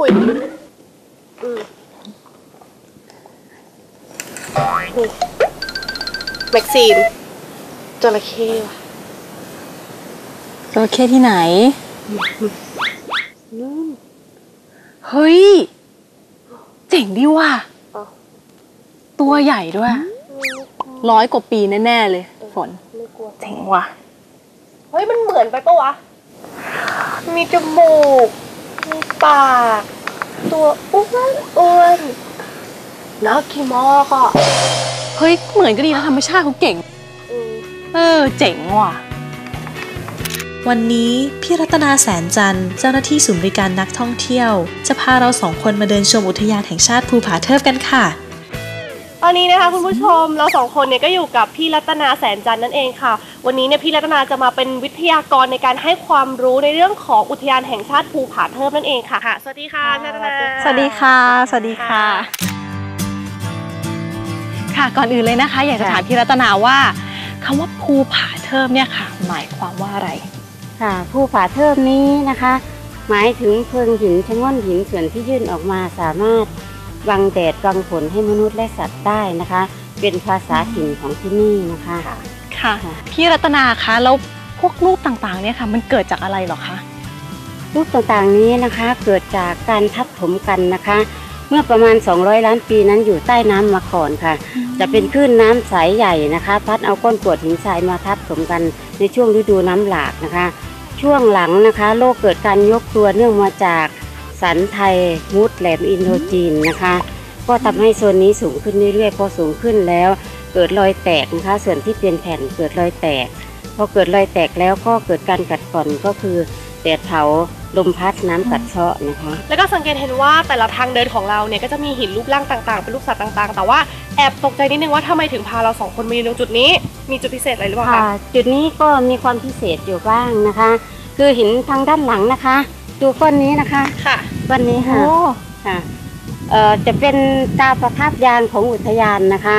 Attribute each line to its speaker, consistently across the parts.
Speaker 1: อุ้ยอืมนี่แม็กซีนจระเข้ว่ะ
Speaker 2: จระเข้ที่ไหน
Speaker 1: นู่น
Speaker 2: เฮ้ย เจ๋งดีว่ะ
Speaker 1: อ๋อ
Speaker 2: ตัวใหญ่ด้วย ร้อยกว่าปีแน่ ๆ เลย ฝน
Speaker 1: ไม่กลัว
Speaker 2: เจ๋งว่ะ
Speaker 1: เฮ้ย มันเหมือนไปปะวะ มีจมูก มีปาก ตัวอ้วนอ้วนนักขี่มอกอะ
Speaker 2: เฮ้ย เหมือนก็ดีนะธรรมชาติเขาเก่ง
Speaker 1: อืม
Speaker 2: เออ เจ๋งว่ะ
Speaker 3: วันนี้พี่รัตนาแสนจันทร์เจ้าหน้าที่ศูนย์บริการนักท่องเที่ยว จะพาเราสองคนมาเดินชมอุทยานแห่งชาติภูผาเทิบกันค่ะ
Speaker 1: ตอนนี้นะคะคุณผู้ชมเราสองคนเนี่ยก็อยู่กับพี่รัตนาแสนจันทร์นั่นเองค่ะ วันนี้เนี่ยพี่รัตนาจะมาเป็นวิทยากรในการให้ความรู้ในเรื่องของอุทยานแห่งชาติภูผาเทิบนั่นเองค่ะค่ะ สวัสดีค่ะพี่รัตนา
Speaker 2: สวัสดีค่ะ สวัสดีค่ะ ค่ะก่อนอื่นเลยนะคะ อยากจะถามพี่รัตนาว่าคำว่าภูผาเทิมเนี่ยค่ะ หมายความว่าอะไร
Speaker 4: ค่ะผู้ผาเทิมนี้นะคะ หมายถึงเพิงหินชะง่อนหินส่วนที่ยื่นออกมาสามารถ บังแดดบังฝนให้มนุษย์และสัตว์ได้นะคะ เป็นภาษาถิ่นของที่นี่นะคะ
Speaker 2: ค่ะ
Speaker 4: ค่ะ
Speaker 2: พี่รัตนาคะแล้วพวกรูปต่างๆเนี่ยค่ะ มันเกิดจากอะไรเหรอคะ
Speaker 4: รูปต่างๆนี้นะคะเกิดจากการทับถมกันนะคะ เมื่อประมาณ 200 ล้านปีนั้นอยู่ใต้น้ำมาก่อนค่ะ จะเป็นคลื่นน้ำใสใหญ่นะคะ พัดเอาก้อนกรวดหินทรายมาทับถมกันในช่วงฤดูน้ำหลากนะคะ ช่วงหลังนะคะ โลกเกิดการยกตัวเนื่องมาจาก สันไทยมุดแหลมอินโดจีนนะคะ ก็ทำให้โซนนี้สูงขึ้นเรื่อยๆพอสูงขึ้นแล้ว เกิดรอยแตกนะคะ ส่วนที่เป็นแผ่นเกิดรอยแตกพอเกิดรอยแตกแล้วก็เกิดการกัดกร่อนก็คือแดดเผาลมพัดน้ำกัดเซาะนะคะ
Speaker 1: แล้วก็สังเกตเห็นว่าแต่ละทางเดินของเราเนี่ยก็จะมีหินรูปร่างต่างๆ เป็นรูปสัตว์ต่างๆ แต่ว่าแอบตกใจนิดนึงว่าทำไมถึงพาเราสองคนมายืนตรงจุดนี้ มีจุดพิเศษอะไรหรือเปล่า
Speaker 4: ค่ะ
Speaker 1: คะ
Speaker 4: จุดนี้ก็มีความพิเศษอยู่บ้างนะคะ คือหินทางด้านหลังนะคะ ดูก้อนนี้นะคะ
Speaker 1: ค่ะ
Speaker 4: ก้อนนี้ค่ะค่ะเอ่อจะเป็นตาประทับยานของอุทยานนะคะ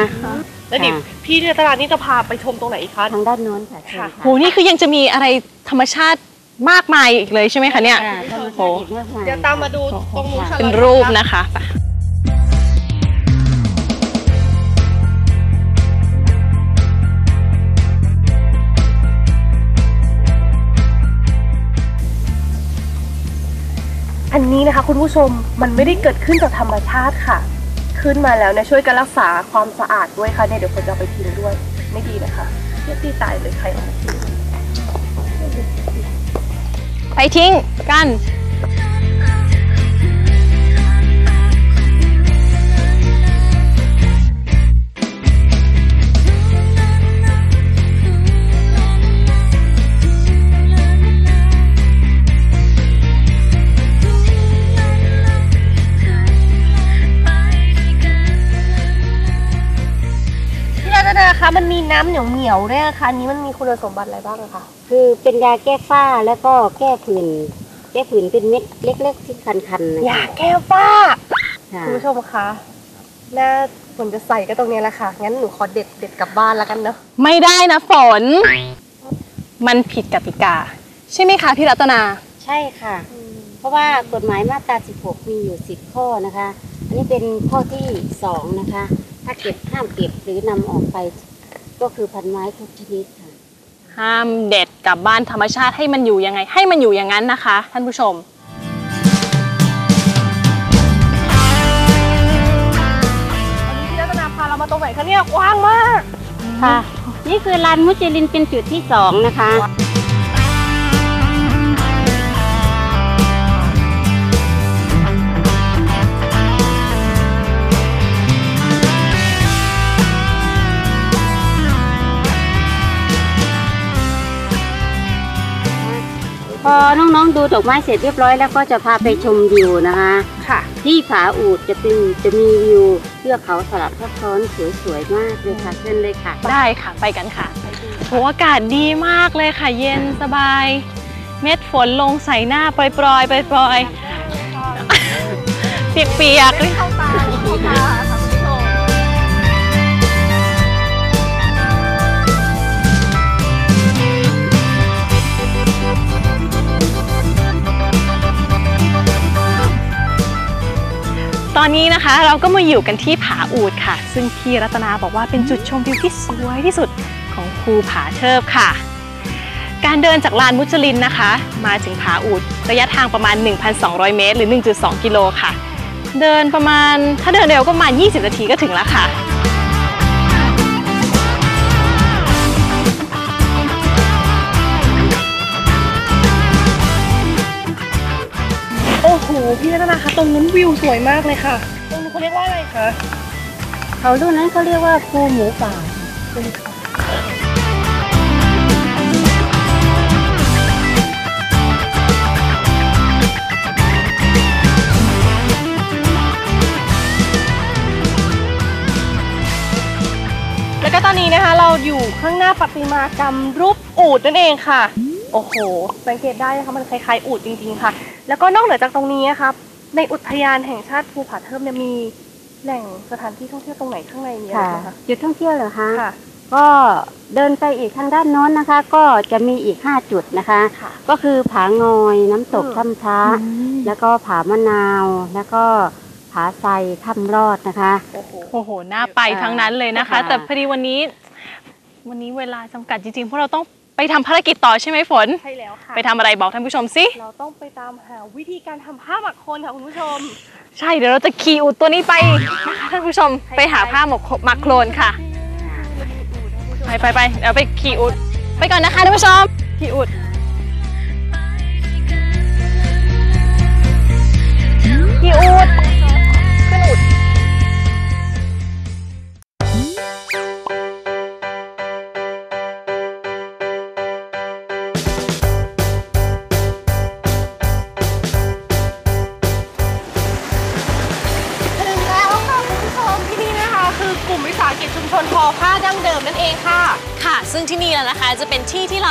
Speaker 1: แล้วเดี๋ยว
Speaker 4: ค่ะ
Speaker 1: พี่ในตลาดนี่จะพาไปชมตรงไหนอีกคะ
Speaker 4: ทางด้านโน้นค่ะเชิญ
Speaker 1: ค่ะ
Speaker 2: โหนี่คือยังจะมีอะไรธรรมชาติมากมายอีกเลยใช่ไหมคะเนี่ย
Speaker 4: ค่ะธรรม
Speaker 2: โห
Speaker 4: ชาติอีกมากมาย
Speaker 1: เดี๋ยวตามมาดูตรงนู้นค่ะ
Speaker 2: เป็นรูปนะคะ
Speaker 1: นี้นะคะ คุณผู้ชมมันไม่ได้เกิดขึ้นจากธรรมชาติค่ะ ขึ้นมาแล้วนะช่วยกันรักษาความสะอาดด้วยค่ะเนี่ยเดี๋ยวคนจะไปทิ้งด้วยไม่ดีนะคะเรียกตีตายเลยใครเอาไปทิ้ง
Speaker 2: ไปทิ้งกัน
Speaker 1: คะมันมีน้ำเหนียวเหนียวๆด้วยนะคะอันนี้มันมีคุณสมบัติอะไรบ้างอะคะ
Speaker 4: คือเป็นยาแก้ฝ้าแล้วก็แก้ผื่นแก้ผื่นเป็นเม็ดเล็กๆที่คันๆนะ
Speaker 1: ยาแก้ฝ้า
Speaker 4: ค่ะ
Speaker 1: คุณผู้ชมคะน่าฝนจะใส่ก็ตรงนี้แหละค่ะงั้นหนูขอเด็ดเด็ดกลับบ้านแล้วกันเนาะ
Speaker 2: ไม่ได้นะฝน มันผิดกติกา ใช่ไหมคะพี่รัตนา
Speaker 4: ใช่ค่ะ เพราะว่ากฎหมายมาตรา 16 มีอยู่ 10 ข้อนะคะ อันนี้เป็นข้อที่ 2 นะคะ ถ้าเก็บห้ามเก็บหรือนำออกไป ก็คือพันไม้ทุกชนิดค่ะ
Speaker 2: ห้ามเด็ดกลับบ้านธรรมชาติให้มันอยู่ยังไง ให้มันอยู่อย่างนั้นนะคะ ท่านผู้ชม
Speaker 1: วันนี้พี่รัตนาพาเรามาตรงไหนคะเนี่ยกว้างมาก
Speaker 4: ค่ะ นี่คือลานมุจลินเป็นจุดที่2นะคะ อน้องๆดูดอกไม้เสร็จเรียบร้อยแล้วก็จะพาไปชมวิวนะคะ
Speaker 1: ค่ะ
Speaker 4: ที่ผาอูดจะเป็นจะมีวิวเทือกเขาสลับซับซ้อนสวยๆมากเลยค่ะเชิญเลยค่ะ
Speaker 2: ได้ค่ะไปกันค่ะโหอากาศดีมากเลยค่ะ เย็นสบาย เม็ดฝนลงใส่หน้าปล่อยๆปล่อยๆเปียกๆเลย
Speaker 1: เข้าตาค่ะท่านผู้ ต
Speaker 2: อนนี้นะคะเราก็มาอยู่กันที่ผาอูดค่ะ ซึ่งพี่รัตนาบอกว่าเป็นจุดชมวิวที่สวยที่สุดของภูผาเทิบค่ะ การเดินจากลานมุจลินนะคะ มาถึงผาอูดระยะทางประมาณ 1,200 เมตร หรือ 1.2 กิโลค่ะ เดินประมาณถ้าเดินเร็วก็ประมาณ 20 นาทีก็ถึงแล้วค่ะ
Speaker 1: อ้โห พี่รัตนาคะตรงนั้นวิวสวยมากเลยค่ะ ตรงนี้นเขาเรียกว่าอะไรคะ
Speaker 4: เขาลูกนั้นเขาเรียกว่าภูหมูป่า
Speaker 1: แล้วก็ตอนนี้นะคะเราอยู่ข้างหน้าประติมากรรมรูปอูดนั่นเองค่ะ โอ้โห สังเกตได้นะคะมันคล้ายๆอูดจริงๆค่ะ แล้วก็นอกเหนือจากตรงนี้นะครับ ในอุทยานแห่งชาติภูผาเทิมเนี่ยมีแหล่งสถานที่ท่องเที่ยวตรงไหนข้างในนี้
Speaker 4: ค่ะ
Speaker 1: ไหมคะ
Speaker 4: จุดท่องเที่ยวเหรอคะ
Speaker 1: ค่ะ
Speaker 4: ก็เดินไปอีกทางด้านโน้นนะคะ ก็จะมีอีก 5 จุดนะคะ
Speaker 1: ค่ะ
Speaker 4: ก็คือผางอยน้ำตก
Speaker 1: อืม
Speaker 4: ถ้ำช้าแล้วก็ผามะนาว แล้วก็ผาไซถ้ำรอดนะคะ
Speaker 1: โอ้โห
Speaker 2: โอ้โห น่าไปทั้งนั้นเลยนะคะ
Speaker 4: ค่ะ
Speaker 2: แต่พอดีวันนี้ วันนี้เวลาจำกัดจริงๆ เพราะเราต้อง ไปทำภารกิจต่อใช่ไหมฝน
Speaker 1: ใช่แล้วค่ะ
Speaker 2: ไปทำอะไรบอกท่านผู้ชมสิ
Speaker 1: เราต้องไปตามหาวิธีการทำผ้าหมักโคลนค่ะคุณผู้ชม
Speaker 2: ใช่เดี๋ยวเราจะขี่อุดตัวนี้ไปนะคะท่านผู้ชมไปหาผ้าหมกหมักโคลนค่ะ ไปไปไปเดี๋ยวไปขี่อุดไปก่อนนะคะท่านผู้ชมขี่อุดขี่อุด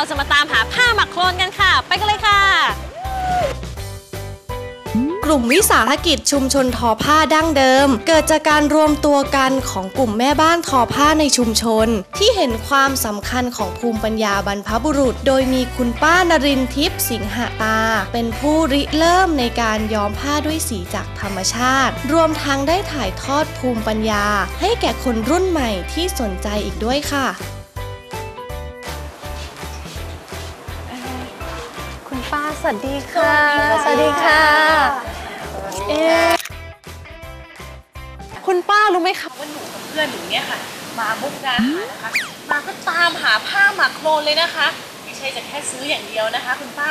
Speaker 1: เรา
Speaker 2: จะมาตามหาผ้าหมักโคลนกันค่ะ ไปกันเลยค่ะ
Speaker 5: กลุ่มวิสาหกิจชุมชนทอผ้าดั้งเดิม เกิดจากการรวมตัวกันของกลุ่มแม่บ้านทอผ้าในชุมชน ที่เห็นความสำคัญของภูมิปัญญาบรรพบุรุษ โดยมีคุณป้านรินทิพย์สิงหตา เป็นผู้ริเริ่มในการย้อมผ้าด้วยสีจากธรรมชาติ รวมทั้งได้ถ่ายทอดภูมิปัญญา ให้แก่คนรุ่นใหม่ที่สนใจอีกด้วยค่ะ
Speaker 2: วัสดีค่ะ สวัสดีค่ะ เอ๊ะคุณป้ารู้ไหมคะ
Speaker 1: ว่าหนูกับเพื่อนหนูเนี่ยค่ะ มามุกดาหารนะคะ มาก็ตามหาผ้าหมักโคลนเลยนะคะ ไม่ใช่จะแค่ซื้ออย่างเดียวนะคะ คุณป้า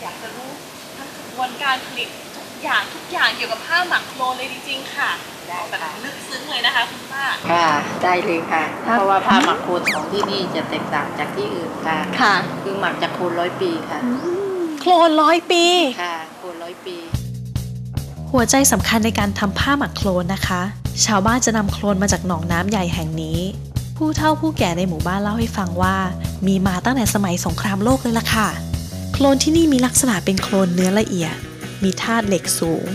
Speaker 1: อยากจะรู้ทั้งกระบวนการผลิตทุกอย่างทุกอย่างเกี่ยวกับผ้าหมักโคลนเลยจริงๆค่ะเอาแบบลึกซึ้งเลยนะคะคุณป้า
Speaker 6: ค่ะ ได้เลยค่ะ เพราะว่าผ้าหมักโคนของที่นี่จะแตกต่างจากที่อื่นค่ะ
Speaker 2: ค่ะ
Speaker 6: คือหมักจากโคนร้อยปีค่ะ
Speaker 2: โคลนร้อยปี
Speaker 6: ค่ะโคนร้อยปี
Speaker 3: หัวใจสำคัญในการทำผ้าหมักโคลนนะคะ ชาวบ้านจะนำโคลนมาจากหนองน้ำใหญ่แห่งนี้ ผู้เฒ่าผู้แก่ในหมู่บ้านเล่าให้ฟังว่า มีมาตั้งแต่สมัยสงครามโลกเลยล่ะค่ะ โคลนที่นี่มีลักษณะเป็นโคลนเนื้อละเอียด มีธาตุเหล็กสูง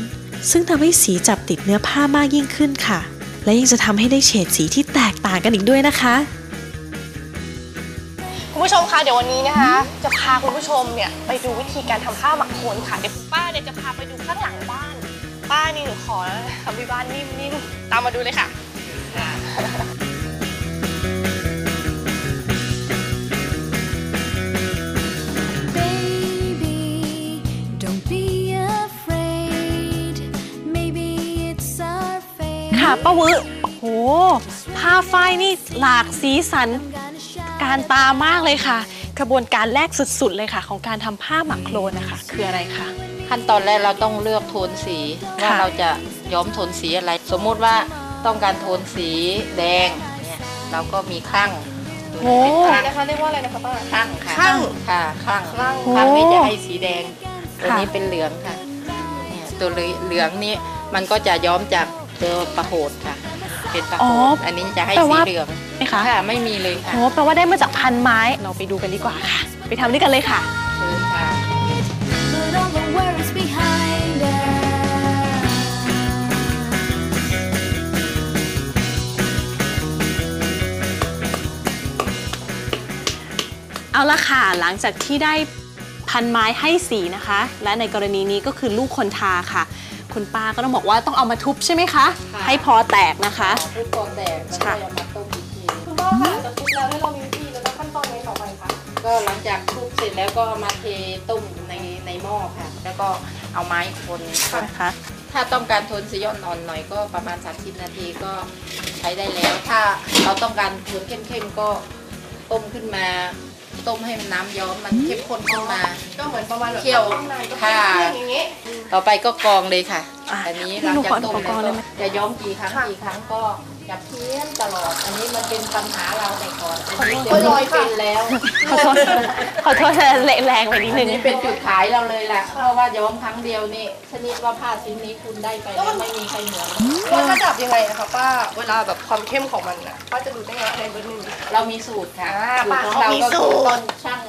Speaker 3: ซึ่งทำให้สีจับติดเนื้อผ้ามากยิ่งขึ้นค่ะ และยังจะทำให้ได้เฉดสีที่แตกต่างกันอีกด้วยนะคะ
Speaker 1: คุณผู้ชมคะเดี๋ยววันนี้นะคะ จะพาคุณผู้ชมเนี่ยไปดูวิธีการทำผ้าหมักโคลนค่ะเดี๋ยวป้าเนี่ยจะพาไปดูข้างหลังบ้าน ป้านี่หนูขอทำที่บ้านนิ่มๆตามมาดูเลยค่ะ
Speaker 7: Baby, don't be afraid. Maybe it's our fate.
Speaker 2: ค่ะป้าวือโหผ้าฝ้ายนี่หลากสีสัน
Speaker 7: I'm gonna shine.
Speaker 2: การตามากเลยค่ะ กระบวนการแรกสุดๆเลยค่ะ ของการทำผ้าหมักโคลนนะคะคืออะไรคะ
Speaker 6: ขั้นตอนแรกเราต้องเลือกโทนสีว่า
Speaker 2: ค่ะ
Speaker 6: เราจะย้อมโทนสีอะไร สมมุติว่าต้องการโทนสีแดงเนี่ยเราก็มีข้างดู
Speaker 2: โอ้
Speaker 6: เป็น
Speaker 1: อะไร
Speaker 6: ข้าง
Speaker 1: นะคะเรียกว่าอะไรนะคะป้า
Speaker 6: ข้างค่ะ
Speaker 1: ข้าง
Speaker 6: ค่ะข้าง
Speaker 1: ข้าง
Speaker 6: ข้างนี้จะให้สีแดง ตัว
Speaker 2: ค่ะ
Speaker 6: นี้เป็นเหลืองค่ะเนี่ยตัวเหลืองนี้มันก็จะย้อมจากตัวประโหดค่ะ เป็นประโหดอันนี้จะให้
Speaker 2: แปล
Speaker 6: สี
Speaker 2: ว่า
Speaker 6: เหลือง
Speaker 2: ไหม คะ
Speaker 6: ค่ะไม่มีเลยค่ะ
Speaker 2: โหแปลว่าได้มาจากพันไม้เราไปดูกันดีกว่าค่ะ ไปทำด้วยกันเลยค่ะ
Speaker 6: เชิญค่ะ
Speaker 7: Put all the worries behind us.
Speaker 2: เอาละค่ะ หลังจากที่ได้พันไม้ให้สีนะคะ และในกรณีนี้ก็คือลูกคนทาค่ะ คุณป้าก็ต้องบอกว่าต้องเอามาทุบใช่ไหมคะ
Speaker 6: ค่ะ
Speaker 2: ให้พอแตกนะคะ
Speaker 6: ทุกคนแตกแล้วก็เอามาต้มอีก
Speaker 1: แล้วให้เรามีวิธีแล้วก็ขั้นตอนไหนต่อไปคะ
Speaker 6: ก็หลังจากทุบเสร็จแล้วก็เอามาเทต้มในในหม้อค่ะ แล้วก็เอาไม้คนค่ะ
Speaker 2: นะคะ
Speaker 6: ถ้าต้องการโทนสีย้อนอ่อนหน่อยก็ประมาณ 30 นาทีก็ใช้ได้แล้ว ถ้าเราต้องการโทนเข้มๆก็ต้มขึ้นมาต้มให้มันน้ำย้อมมันเข้มข้นขึ้นมา
Speaker 1: ก็เหมือนประมาณแบบ
Speaker 6: เคี่ยว
Speaker 1: ต้มนานก็
Speaker 6: ค่ะ
Speaker 1: เคี่ยวอย่างงี้
Speaker 6: ต่อไปก็กรองเลยค่ะ
Speaker 2: อะ
Speaker 6: อันนี้
Speaker 2: พี่
Speaker 6: หลัง
Speaker 2: หนู
Speaker 6: จาก
Speaker 2: ขอ
Speaker 6: ต้ม
Speaker 2: ขอกรองได้
Speaker 6: แล้ว
Speaker 2: ไหม
Speaker 6: ก็จะย้อมกี่ครั้งกี่ครั้งก็ อย่าเพี้ยนตลอด อันนี้มันเป็นปัญหาเราแต่ก่อนอันนี้เดี๋ยวนี้ไม่เป็นแล้ว
Speaker 2: ขอโทษขอโทษแรงไปนิด
Speaker 6: อั
Speaker 2: นึ
Speaker 6: น
Speaker 2: ง
Speaker 6: นี้เป็นจุดขายเราเลยแหละเพราะว่าย้อมครั้งเดียวนี่ชนิดว่าผ้าชิ้นนี้คุณได้ไปแล้วไม่มีใครเหมือน
Speaker 1: แล้วระดับยังไงอะคะป้าเวลาแบบความเข้มของมันอะป้าจะดูได้ไงว่าอะไรเบอร์หนึ่ง
Speaker 6: เรามีสูตรค่ะ
Speaker 1: อ่า
Speaker 6: สูตรของ
Speaker 1: ป้า
Speaker 6: เรา
Speaker 1: เขามี
Speaker 6: ก็
Speaker 1: สู
Speaker 6: คือ
Speaker 1: ตร
Speaker 6: ต้นช่าง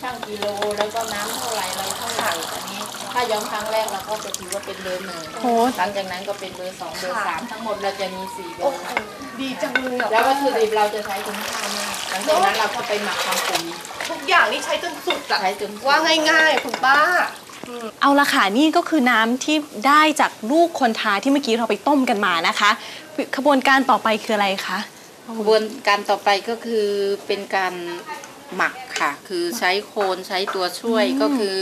Speaker 6: ช่างกิโลแล้วก็น้ำเท่าไหร่อะไรเท่าไหร่อันนี้ ถ้าย้อมครั้งแรกเราก็จะถือว่าเป็นเบอร์หนึ่ง
Speaker 2: โอ้
Speaker 6: หลังจากนั้นก็เป็นเบอร์สองเบอร์สามทั้งหมดเราจะมีสี่เบอ
Speaker 1: โอ้
Speaker 6: ร์
Speaker 1: โหดีจังเลยอะ
Speaker 6: แล้ววัตถุดิบเราจะใช้คุ้มค่ามากหลังจากนั้นเราก็ไปหมักทำปุ๋ย
Speaker 1: ทุกอย่างนี่ใช้จนสุดอะ
Speaker 6: ใช้จนสุด
Speaker 1: ว่าง่ายๆ คุณป้า
Speaker 2: เอาละค่ะนี่ก็คือน้ำที่ได้จากลูกคนทาที่เมื่อกี้เราไปต้มกันมานะคะขบวนการต่อไปคืออะไรคะ
Speaker 6: กระบวนการต่อไปก็คือเป็นการหมัก ค่ะ คือใช้โคนใช้ตัวช่วยก็คือ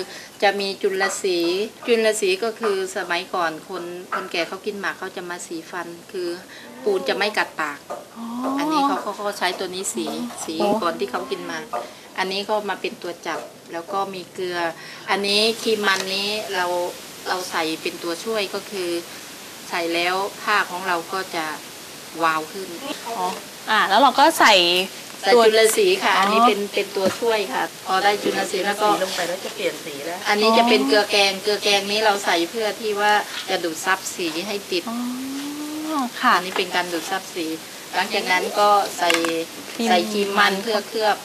Speaker 6: จะมีจุลสี จุลสีก็คือสมัยก่อนคนคนแก่เขากินหมากเขาจะมาสีฟัน คือปูนจะไม่กัดปาก อันนี้เขาเขาเขาใช้ตัวนี้สีสี
Speaker 2: โอ้
Speaker 6: ก่อนที่เขากินหมาก อันนี้ก็มาเป็นตัวจับแล้วก็มีเกลือ อันนี้ครีมมันนี้เราเราใส่เป็นตัวช่วยก็คือ ใส่แล้วผ้าของเราก็จะวาวขึ้น
Speaker 2: อ๋ออ่าแล้วเราก็ใส่
Speaker 6: ใส่
Speaker 2: ตัว
Speaker 6: จุลสีค่ะ
Speaker 2: อ๋ออั
Speaker 6: อันนี้เป็นเป็นตัวช่วยค่ะ พอได้จุลสีแล้วก็
Speaker 8: ลงไปแล้วจะเปลี่ยนสีแล้ว
Speaker 6: อันนี้จะเป็นเกลือแกง เกลือแกงนี้เราใส่เพื่อที่ว่าจะดูดซับสีให้ติด
Speaker 2: อ๋อค่ะ
Speaker 6: อันนี้เป็นการดูดซับสี หลังจากนั้นก็ใส่
Speaker 2: ครีม
Speaker 6: ใส่ครีมมันเพื่อเคลือบ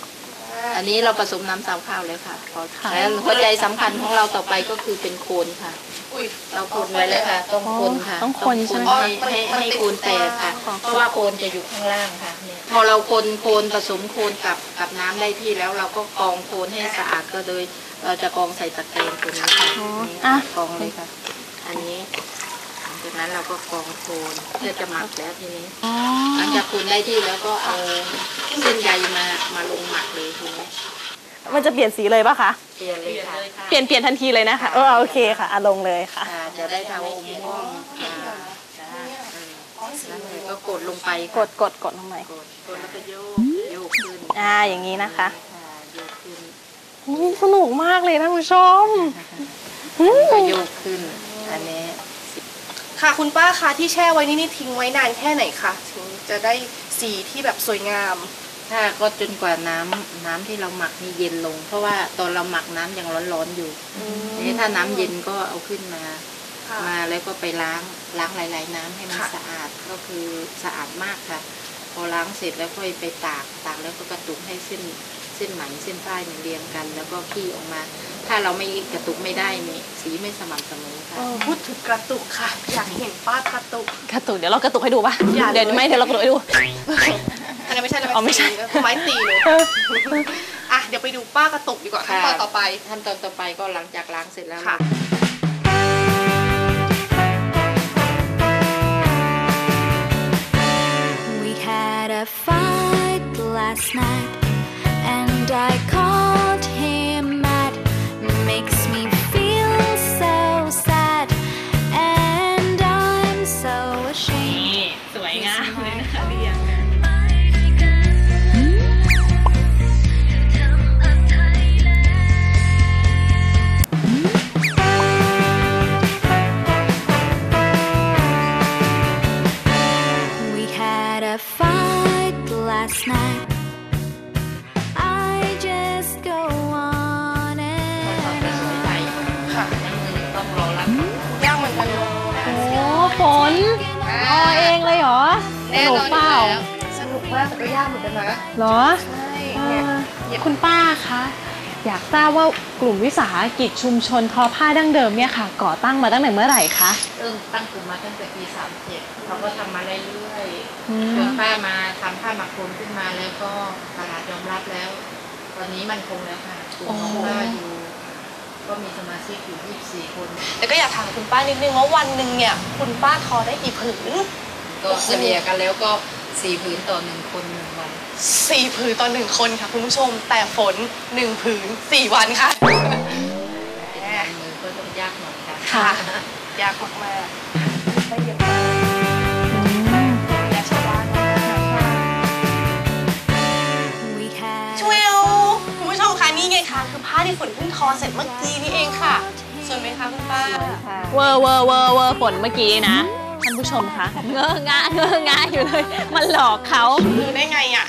Speaker 6: อันนี้เราผสมน้ำสาวข้าวแล้วค่ะพอ
Speaker 2: ค่ะ
Speaker 6: แล้วหัวใจสำคัญของเราต่อไปก็คือเป็นโคนค่ะ
Speaker 1: อุ้ย
Speaker 6: เราคนไว้เลยค่ะ ต้องคนค่ะ
Speaker 2: ต้องคนใช่ไหมคะ
Speaker 6: ให้ให้ให้โคนแตกค่ะ เพราะว่าโคนจะอยู่ข้างล่างค่ะเนี่ย พอเราคนโคนผสมโคนกับกับน้ำได้ที่แล้วเราก็กรองโคนให้สะอาดก็โดยเราจะกรองใส่ตะแกรงตัวนี้ค่ะ
Speaker 2: อ๋อ
Speaker 6: นี่
Speaker 2: อะ
Speaker 6: ค่ะกรองเลยค่ะ อันนี้หลังจากนั้นเราก็กรองโคนเพื่อจะหมักแล้วทีนี้
Speaker 2: อ๋อ
Speaker 6: หลังจากคนได้ที่แล้วก็เอาเส้นใยมามาลงหมักเลยทีนี้
Speaker 2: มันจะเปลี่ยนสีเลยปะคะ
Speaker 6: เปลี่ยนเลยค่ะ
Speaker 2: เปลี่ยนเปลี่ยนทันทีเลยนะคะเออโอเคค่ะอะลงเลยค่ะ
Speaker 6: อ่าจะได้ทำอมม่วงอ่าจ้า อืมนั่นเลยก็กดลงไป
Speaker 2: กดกดกดลงไป
Speaker 6: กดกดแล้วก็โยกโยกขึ้น
Speaker 2: อ่าอย่างนี้นะคะ
Speaker 6: ค่ะโยกขึ้น
Speaker 2: อุ๊ยสนุกมากเลยท่านผู้ชมอืม
Speaker 6: ก็โยกขึ้น อันนี้
Speaker 1: ค่ะคุณป้าคะที่แช่ไว้นี่นี่ทิ้งไว้นานแค่ไหนคะถึงจะได้สีที่แบบสวยงาม
Speaker 6: ถ้าก็จนกว่าน้ำน้ำที่เราหมักนี่เย็นลง เพราะว่าตอนเราหมักน้ำยังร้อนๆอยู่นี่ถ้าน้ำเย็นก็เอาขึ้นมา
Speaker 1: ค่ะ
Speaker 6: มาแล้วก็ไปล้างล้างหลาย ๆ น้ำให้มัน
Speaker 1: ค่ะ
Speaker 6: สะอาดก็คือสะอาดมากค่ะ พอล้างเสร็จแล้วค่อยไปตากตากแล้วก็กระตุกให้เส้นเส้นไหมเส้นฝ้ายเนี่ยเรียงกัน แล้วก็ขี้ออกมา ถ้าเราไม่กระตุกไม่ได้นี่สีไม่สม่ำเสมอค่ะ
Speaker 1: เออพูดถึงกระตุกค่ะ อยากเห็นป้ากระตุก
Speaker 2: กระตุกเดี๋ยวเรากระตุกให้ดูปะ
Speaker 1: อย่าเลย
Speaker 2: เดี๋ยวไม่เดี๋ยวเรากระตุกให้ดู
Speaker 1: อันนั้นไม่ใช่แล้ว
Speaker 2: อ๋อไม่ใช่
Speaker 1: ไม้ตีเลยอะเดี๋ยวไปดูป้ากระตุกดีกว่าขั้นตอนต่อไป
Speaker 6: ขั้นตอนต่อไปก็หลังจากล้างเสร็จแล้ว
Speaker 1: ค่ะ
Speaker 7: fight last night, and I called
Speaker 6: อยา
Speaker 1: ก
Speaker 2: ทราบว่ากลุ่มวิสาหกิจชุมชนทอผ้าดั้งเดิมเนี่ยค่ะ ก่อตั้งมาตั้งแต่เมื่อไหร่คะ
Speaker 6: เริ่มตั้งกลุ่มมาตั้งแต่ปี37เขาก็ทำมาเรื่อย
Speaker 2: อื
Speaker 6: ๆ
Speaker 2: ม
Speaker 6: จนป้ามาทำผ้าหมักโคมขึ้นมาแล้วก็ตลาดยอมรับแล้ว ตอนนี้มันคงแล้วค่ะกลุ่มของป้าอยู่ก็มีสมาชิกอยู่ 24 คน
Speaker 1: แล้วก็อยากถามคุณป้านิดนึงว่าวันหนึ่งเนี่ย คุณป้าทอได้กี่ผืน
Speaker 6: ก็เฉลี่ยกันแล้วก็ สี่ผืนต่อหนึ่งคนหนึ่งวัน
Speaker 1: สี่ผืนต่อหนึ่งคนค่ะคุณผู้ชม แต่ฝนหนึ่งผืนสี่วันค่ะแหม
Speaker 6: มือก็ต้องยากหน่อยค่ะ
Speaker 1: ค่ะ ยากมากๆได้เยอะมากและชาวบ้านมาก
Speaker 7: We had
Speaker 1: ช่วยเอาคุณผู้ชมคะนี่ไงคะคือผ้าที่ฝนเพิ่งทอเสร็จเมื่อกี้นี่เองค่ะสวยไหมคะคุณป้า
Speaker 2: เวอร์เวอร์เวอร์เวอร์ฝนเมื่อกี้นะท่าน ผู้ชมคะเงอะงะเงอะงะอยู่เลยมันหลอกเขา
Speaker 1: รู้ได้ไงอะ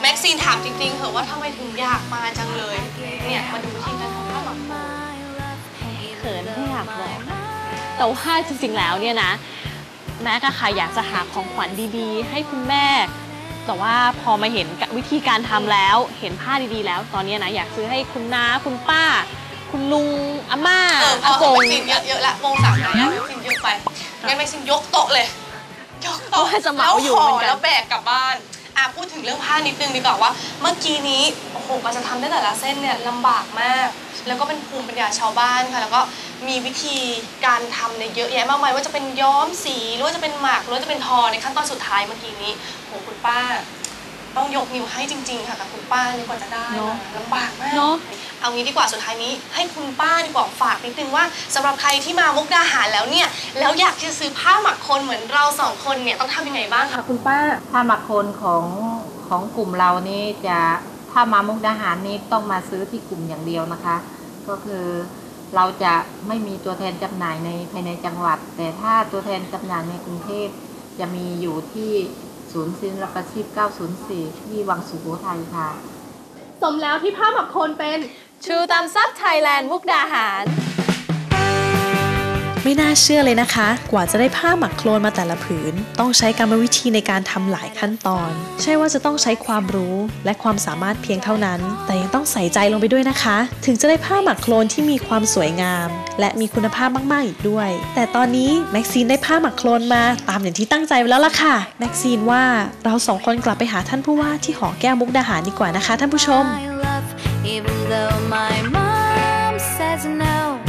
Speaker 1: แม็กซีนถามจริงๆเถอะว่าทำไมถึงอยากมาจังเลย เนี่ยมาดูวิธีการทำผ้าหมักโค
Speaker 2: เขินไม่อยากบอกนะแต่ว่าจริงๆแล้วเนี่ยนะ แม็กอะค่ะอยากจะหาของขวัญดีๆ ให้คุณแม่ แต่ว่าพอมาเห็นวิธีการทำแล้วเห็นผ้าดีๆ แล้ว ตอนเนี้ยนะอยากซื้อให้คุณน้าคุณป้า คุณลุงอาม่า
Speaker 1: เออพ
Speaker 2: อา
Speaker 1: อก
Speaker 2: ง
Speaker 1: แม็กซีนเยอะๆละโมงสามแล้วแม็กซีนเยอะไป งั้นแม็กซีนยกโต๊ะเลย ยกโต๊ะ
Speaker 2: ว่าจะเหมาอยู่เหมือนกัน
Speaker 1: แล้วแบกกลับบ้านอะพูดถึงเรื่องผ้านิดนึงดีกว่าว่า เมื่อกี้นี้โอ้โหกว่าจะทำได้แต่ละเส้นเนี่ยลำบากมาก แล้วก็เป็นภูมิปัญญาชาวบ้านค่ะ แล้วก็มีวิธีการทำเนี่ยเยอะแยะมากมายว่าจะเป็นย้อมสีหรือว่าจะเป็นหมักหรือว่าจะเป็นทอในขั้นตอนสุดท้ายเมื่อกี้นี้โหคุณป้า ต้องยกนิ้วให้จริง ๆ ค่ะกับคุณป้านี่กว่าจะได้
Speaker 2: เนอะ
Speaker 1: มาลำบากมาก
Speaker 2: เนอะ
Speaker 1: เอางี้ดีกว่าสุดท้ายนี้ให้คุณป้าดีกว่าฝากนิดนึงว่าสำหรับใครที่มามุกดาหารแล้วเนี่ยแล้วอยากจะซื้อผ้าหมักโคนเหมือนเราสองคนเนี่ยต้องทำยังไงบ้างคะคุณป้า
Speaker 6: ถ้ามาคนของของกลุ่มเรานี่จะถ้ามามุกดาหารนี่ต้องมาซื้อที่กลุ่มอย่างเดียวนะคะ ก็คือเราจะไม่มีตัวแทนจำหน่ายในภายในจังหวัด แต่ถ้าตัวแทนจำหน่ายในกรุงเทพจะมีอยู่ที่ศูนย์ศิลปาชีพ 904 ที่วังสุโขทัยค่ะ
Speaker 1: สมแล้วที่ผ้าหมักโคนเป็น
Speaker 2: ชูตามซับไทยแลนด์มุกดาหาร
Speaker 3: ไม่น่าเชื่อเลยนะคะ กว่าจะได้ผ้าหมักโคลนมาแต่ละผืน ต้องใช้กรรมวิธีในการทำหลายขั้นตอน ใช่ว่าจะต้องใช้ความรู้และความสามารถเพียงเท่านั้น แต่ยังต้องใส่ใจลงไปด้วยนะคะ ถึงจะได้ผ้าหมักโคลนที่มีความสวยงาม และมีคุณภาพมากๆอีกด้วย แต่ตอนนี้แม็กซีนได้ผ้าหมักโคลนมาตามอย่างที่ตั้งใจไว้แล้วล่ะค่ะแม็กซีนว่าเราสองคนกลับไปหาท่านผู้ว่าที่หอแก้วมุกดาหารดีกว่านะคะท่านผู้ชม
Speaker 7: even though my mom says no.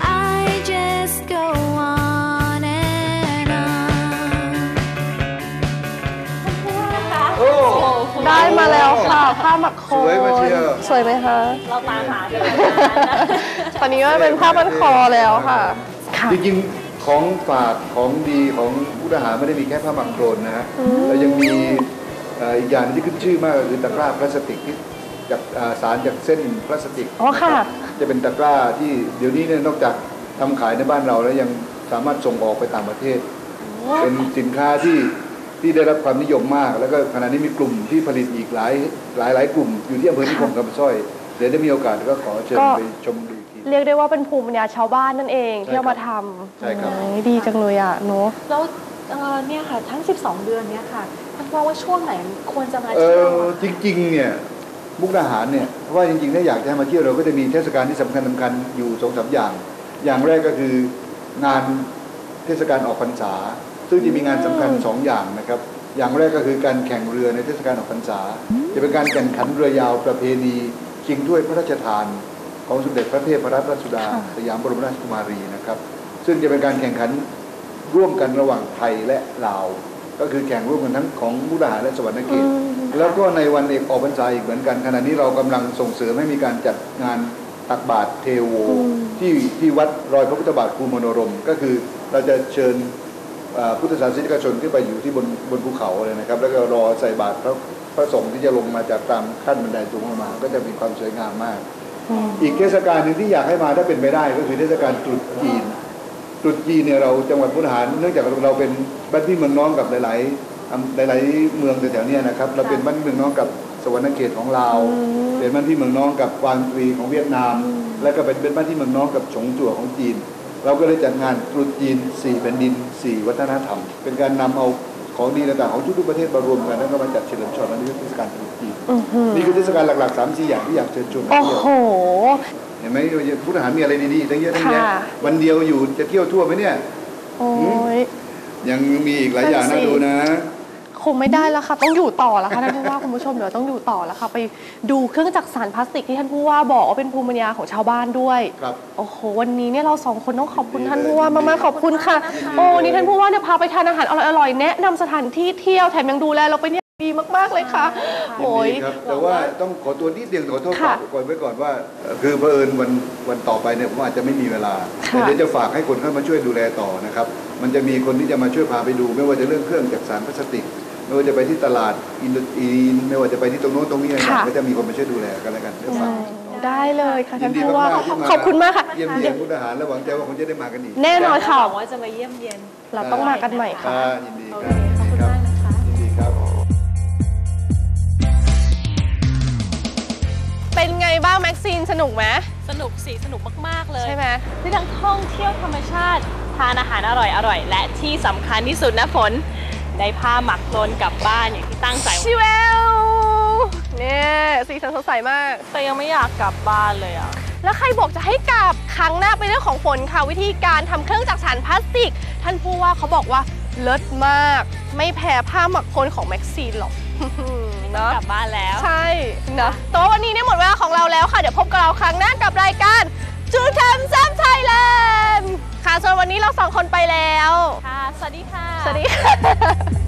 Speaker 7: I just go on and on.
Speaker 1: ได้มาแล้วค่ะผ้าหมักโคน
Speaker 8: สวยมาเชียว
Speaker 1: สวยไหมคะ
Speaker 2: เราตามหากันเลยนะ
Speaker 1: ตอนนี้ก็เป็นผ้าพันคอแล้วค่ะ
Speaker 8: จริงๆ ของฝากของดีของผู้ทหารไม่ได้มีแค่ผ้าหมักโครนนะฮะแต่ยังมีเอ่ออีกอย่างที่ขึ้นชื่อมากก็คือตะกร้าพลาสติกที่ จากอ่าสารจากเส้นพลาสติก
Speaker 1: อ๋อค่ะ
Speaker 8: จะเป็นตะกร้าที่เดี๋ยวนี้เนี่ยนอกจากทำขายในบ้านเราแล้วยังสามารถส่งออกไปต่างประเทศ เป็นสินค้าที่ที่ได้รับความนิยมมาก แล้วก็ขณะนี้มีกลุ่มที่ผลิตอีกหลายหลายหลายกลุ่ม อยู่ที่อำเภอนิคมคำสร้อย เดี๋ยวได้มีโอกาสก็ขอเชิญ
Speaker 1: ก็
Speaker 8: ไปชมดูอีกที
Speaker 1: เรียกได้ว่าเป็นภูมิปัญญาชาวบ้านนั่นเองที่เอามาทำ
Speaker 8: ใช่ครับ
Speaker 1: โอ้ยดีจังเลยอะเนาะ
Speaker 2: แล้วเอ่อเนี่ยค่ะทั้ง 12 เดือนเนี้ยค่ะท่านว่าว่าช่วงไหนควรจะมา
Speaker 8: เอ
Speaker 2: เที่ยว
Speaker 8: อ
Speaker 2: อะ
Speaker 8: จริงๆเนี่ย มุกดาหารเนี่ยเพราะว่าจริงๆถ้าอยากจะให้มาเที่ยวเราก็จะมีเทศกาลที่สำคัญสำคัญอยู่สองสามอย่าง อย่างแรกก็คืองานเทศกาลออกพรรษา ซึ่งจะมีงานสำคัญสองอย่างนะครับ อย่างแรกก็คือการแข่งเรือในเทศกาลออกพรรษา จะเป็นการแข่งขันเรือยาวประเพณีชิงถ้วยพระราชทาน ของสมเด็จพระเทพรัตนราชสุดาสยามบรมราชกุมารีนะครับ ซึ่งจะเป็นการแข่งขันร่วมกันระหว่างไทยและลาว ก็คือแข่งร่วมกันทั้งของมุกดาหารและสวรรณเขตแล้วก็ในวันเอกออกพรรษาอีกเหมือนกัน ขณะนี้เรากำลังส่งเสริมให้มีการจัดงานตักบาตรเทโวที่ที่วัดรอยพระพุทธบาทภูมิมโนรม ก็คือเราจะเชิญเอ่อพุทธศาสนิกชนขึ้นไปอยู่ที่บนบนภูเขาเลยนะครับ แล้วก็รอใส่บาตรพระพระสงฆ์ที่จะลงมาจากตามขั้นบันไดสูงลงมา ก็จะมีความสวยงามมาก อีกเทศกาลหนึ่งที่อยากให้มาถ้าเป็นไปได้ก็คือเทศกาลตรุษจีน ตรุษจีนเนี่ยเราจังหวัดพุทธหารเนื่องจากเราเป็นบ้านพี่เมืองน้องกับหลายๆอำหลาย ๆ เมืองแถวๆเนี้นะครับ เราเป็นบ้านพี่เมืองน้องกับสวรรณเขตของลาวเป็นบ้านพี่เมืองน้องกับกวางตรีของเวียดนาม และก็เป็นเป็นบ้านที่เมืองน้องกับฉงจั่วของจีน เราก็เลยจัดงานตรุษจีนสี่แผ่นดินสี่วัฒนธรรม เป็นการนำเอาของดีต่างๆของทุกๆประเทศมารวมกันแล้วก็มาจัดเฉลิมฉลองในเทศกาลตรุษจีนนี่คือเทศกาลหลักๆสามสี่อย่างที่อยากเชิญชวนมา
Speaker 1: โอ้
Speaker 8: เที่ยว
Speaker 1: โห
Speaker 8: เห็นไหมผู้ทหารมีอะไรดีๆตั้งเยอะตั้งแยะ
Speaker 1: ค่ะ
Speaker 8: วันเดียวอยู่จะเที่ยวทั่วไหมเนี่ย
Speaker 1: โอ้ย
Speaker 8: ยังมีอีกหลายอย่าง
Speaker 1: นั่
Speaker 8: น่าน
Speaker 1: สิ
Speaker 8: ดูนะ
Speaker 1: คคงไม่ได้แล้วค่ะ ต้องอยู่ต่อแล้วค่ะท่านผู้ว่าคุณผู้ชมเดี๋ยวต้องอยู่ต่อแล้วค่ะ ไปดูเครื่องจักรสานพลาสติกที่ท่านผู้ว่าบอกว่าเป็นภูมิปัญญาของชาวบ้านด้วย
Speaker 8: ครับ
Speaker 1: โอ้โหวันนี้เนี่ยเราสองคนต้องขอบคุณท่านผู้ว่ามากๆขอบคุณค่ะ โอ้วันนี่ท่านผู้ว่าเนี่ยพาไปทานอาหารอร่อยๆแนะนำสถานที่เที่ยวแถมยังดูแลเราเป็นอย่าง ดีมาก ๆ เลยค่ะ
Speaker 8: ยิน
Speaker 1: โอ้ย
Speaker 8: ดีครับแต่ว่าต้องขอตัวนิดเดียวขอโทษ
Speaker 1: ค่ะ
Speaker 8: ก่อนไว้ก่อนว่าเอ่อคือเผอิญวันวันต่อไปเนี่ยผมอาจจะไม่มีเวลา
Speaker 1: ค่ะ
Speaker 8: แต่เดี๋ยวจะฝากให้คนเข้ามาช่วยดูแลต่อนะครับ มันจะมีคนที่จะมาช่วยพาไปดู ไม่ว่าจะเรื่องเครื่องจักสารพลาสติก ไม่ว่าจะไปที่ตลาดอินโดอีนไม่ว่าจะไปที่ตรงโน้นตรงนี้อะไร
Speaker 1: ค่ะ
Speaker 8: ก็จะมีคนมาช่วยดูแลกันแล้วกันเดี๋ยวฝาก
Speaker 1: ได้เลยค่ะ
Speaker 8: ยิ
Speaker 1: ท่าน
Speaker 8: นดี
Speaker 1: ผู้ว่ามา
Speaker 8: กๆที่มา
Speaker 1: ขอบคุณมากค่ะ
Speaker 8: เยี่ยมเยียนพุทธหารและหวังใจว่าคงจะได้มากันอีก
Speaker 1: แน่นอนค่ะ
Speaker 2: หวังว่าจะมาเยี่ยมเยียน
Speaker 1: เราต้องมากันใหม่
Speaker 8: อ่า
Speaker 1: ค่ะ
Speaker 8: ยินดี
Speaker 2: โอ
Speaker 8: ค
Speaker 2: เค
Speaker 8: รับ
Speaker 1: เป็นไงบ้างแม็กซีนสนุกไหม
Speaker 2: สนุกสิสนุกมากๆเลย
Speaker 1: ใช่ไหม
Speaker 2: ที่ทั้งท่องเที่ยวธรรมชาติทานอาหารอร่อยๆและที่สำคัญที่สุดนะฝน ได้ผ้าหมักโคลนกลับบ้านอย่างที่ตั้งใจ
Speaker 1: ชิเวลเนี่ยสีสันสดใสมาก
Speaker 2: แต่ยังไม่อยากกลับบ้านเลยอะ
Speaker 1: แล้วใครบอกจะให้กลับครั้งหน้าเป็นเรื่องของฝนค่ะวิธีการทำเครื่องจักรสานพลาสติก ท่านผู้ว่าเขาบอกว่าเลิศมาก ไม่แพ้ผ้าหมักโคลนของแม็กซีนหรอก เนาะ
Speaker 2: กลับบ้านแล้ว
Speaker 1: ใช่นะแต่ว่าวันนี้เนี่ยหมดเวลาของเราแล้วค่ะ เดี๋ยวพบกับเราครั้งหน้ากับรายการจูทำซัมไทยแลนด์ค่ะส่วนวันนี้เราสองคนไปแล้ว
Speaker 2: ค่ะ สวัสดีค่ะ
Speaker 1: สวัสดีค่ะ